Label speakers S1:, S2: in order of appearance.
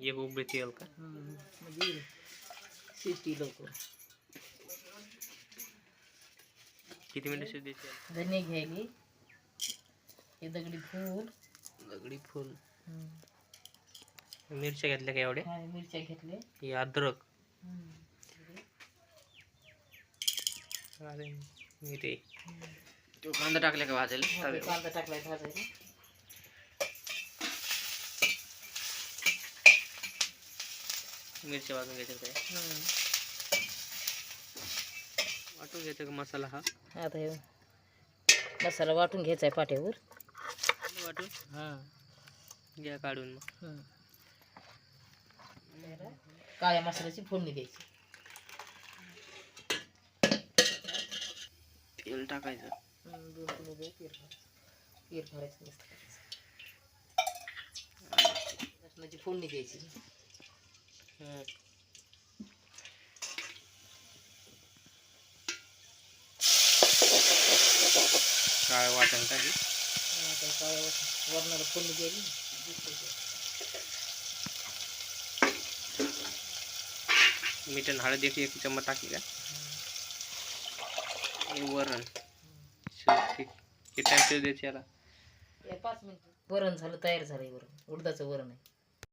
S1: ये वो बेतियल का। किती मिनिटं शिव देते
S2: धने घ्यायली हे दगडी फूल।
S1: दगडी फूल।
S2: हाँ।
S1: मिरच्या घेतल्या हाँ, का
S2: एवढे मिरच्या घेतले
S1: हे अद्रक।
S2: हाँ।
S1: अरे मी तो कांदा टाकला का भाजायला
S2: कांदा टाकलाय भाजायला
S1: मिरच्या भाजून घ्यायच्या काय. वाटून घ्यायचा का मसाला हा?
S2: आता हे मसाला वाटून घ्यायचा आहे पाट्यावर.
S1: वाटून?
S2: हां.
S1: घ्या काढून मग.
S2: काळ्या मसाल्याची फोडणी द्यायची.
S1: तेल टाकायचं.
S2: दोन किलो दे पीर भरायचं फोडणी द्यायची.
S1: काळं वाटण का हे?
S2: आता काळ्या वरणाला दिसतंय ते.
S1: मीठ हळद एक एक चम्मच टाकी का? वरण. किती टाइम शिजू द्यायची याला?
S2: पाच मिनिट. वरण झालं तयार झालंय वरण. उडदाचं वरण आहे.